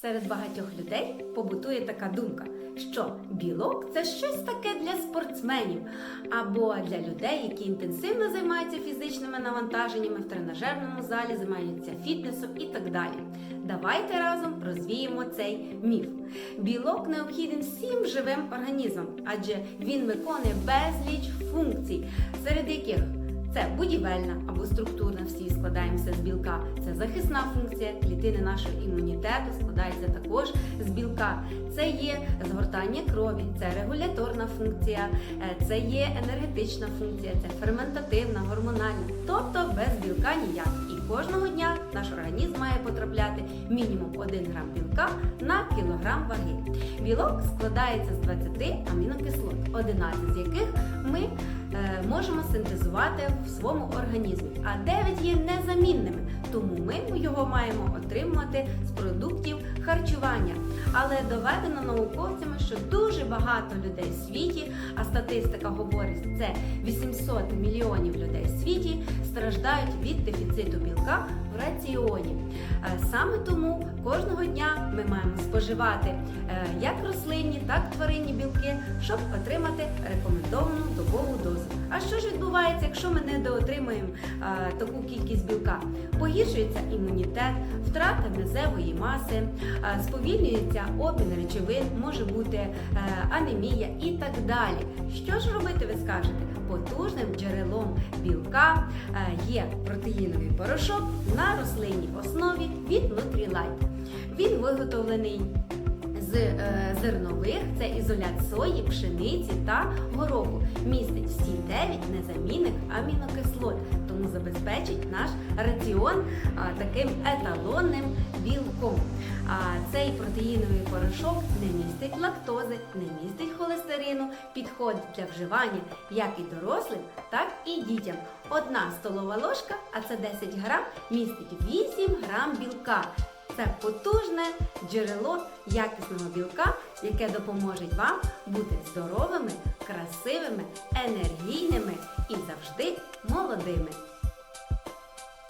Серед багатьох людей побутує така думка, що білок це щось таке для спортсменів або для людей, які інтенсивно займаються фізичними навантаженнями в тренажерному залі, займаються фітнесом і так далі. Давайте разом розвіємо цей міф. Білок необхідний всім живим організмам, адже він виконує безліч функцій, серед яких це будівельна або структурна, всі складаємося з білка. Це захисна функція, клітини нашого імунітету складаються також з білка. Це є згортання крові, це регуляторна функція, е, це є енергетична функція, це ферментативна, гормональна. Тобто без білка ніяк. І кожного дня наш організм має потрапляти мінімум 1 грам білка на кілограм ваги. Білок складається з 20 амінокислот, 11 з яких ми е, можемо синтезувати в своєму організмі, а 9 є незамінними, тому ми його маємо отримувати з продуктів харчування. Але доведено науковцями, що дуже багато людей в світі, а статистика говорить, це 800 мільйонів людей страждають від дефіциту білка в раціоні. Е, Саме тому кожного дня ми маємо споживати е, як рослинні, так і тваринні білки, щоб отримати рекомендовану добову дозу. А що ж відбувається, якщо ми недоотримуємо е, таку кількість білка? Погіршується імунітет, втрата мезевої маси, сповільнюється обмін речовин, може бути анемія і так далі. Що ж робити, ви скажете? Потужним джерелом білка е, є протеїновий порошок на рослинній основі від Nutrilite. Він виготовлений з е, зернових, це ізолят сої, пшениці та гороху. Містить всі 9 незамінних амінокислот, тому забезпечить наш раціон таким еталонним білком. Цей протеїновий порошок не містить лактози, не містить холестерину, підходить для вживання як і дорослим, так і дітям. Одна столова ложка, а це 10 грам, містить 8 грам білка. Це потужне джерело якісного білка, яке допоможе вам бути здоровими, красивими, енергійними і завжди молодими.